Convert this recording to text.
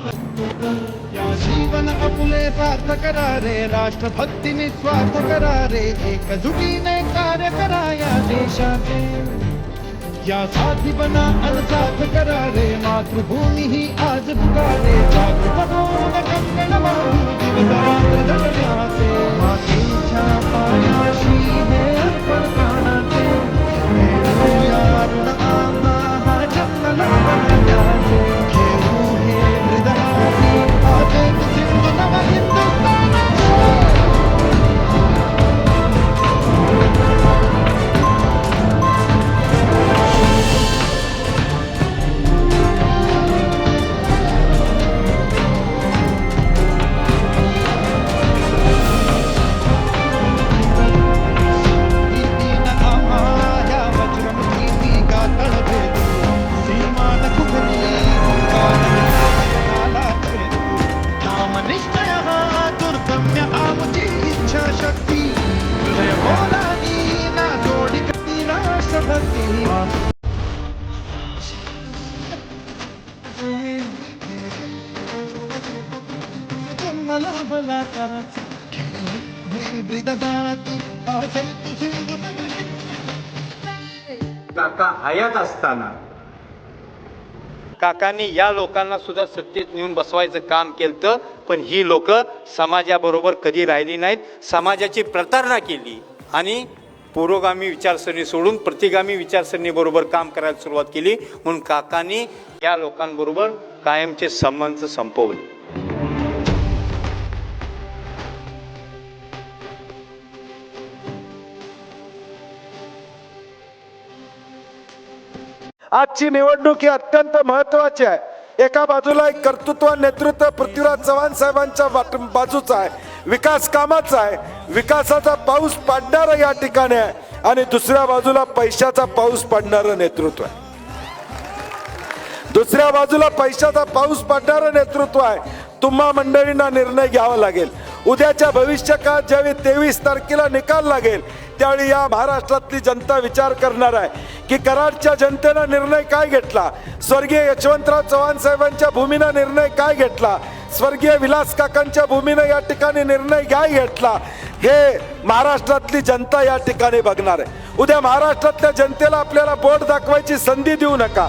या जीवन अपुले सार्थ करा रे राष्ट्रभक्ती निस्वार्थ करा रे एकजुटीने कार्य करा या देशाचे या साथी बना अनसाथ करा रे मातृभूमी ही आज पुकारे जागृत हो काका हयात असताना. काकांनी या लोकांना सुद्धा सत्तेत नेऊन बसवायचं काम केलं पण ही लोक समाजाबरोबर कधी राहिली नाहीत समाजाची प्रतारणा केली आणि पुरोगामी विचारसरणी सोडून प्रतिगामी विचारसरणीबरोबर काम करायला सुरुवात केली. म्हणून काकांनी या लोकांबरोबर कायमचे संबंध संपवले. आजची निवडणूक ही अत्यंत महत्वाची आहे. एका बाजूला एक कर्तृत्व नेतृत्व पृथ्वीराज चव्हाण साहेबांच्या वाट- बाजूचा आहे. विकास कामाचा आहे. विकासाचा पाऊस पाडणारा या ठिकाणी आहे. आणि दुसऱ्या बाजूला पैशाचा पाऊस पडणारं नेतृत्व आहे. दुसऱ्या बाजूला पैशाचा पाऊस पडणारं नेतृत्व आहे. तुम्हा मंडळींना निर्णय घ्यावा लागेल. उद्याच्या भविष्य काळात ज्यावेळी तेवीस तारखेला निकाल लागेल त्यावेळी या महाराष्ट्रातली जनता विचार करणार आहे. की कराडच्या जनतेनं निर्णय काय घेतला? स्वर्गीय यशवंतराव चव्हाण साहेबांच्या भूमीनं निर्णय काय घेतला? स्वर्गीय विलास काकांच्या भूमीनं या ठिकाणी निर्णय काय घेतला? हे महाराष्ट्रातली जनता या ठिकाणी बघणार आहे. उद्या महाराष्ट्रातल्या जनतेला आपल्याला बोट दाखवायची संधी देऊ नका.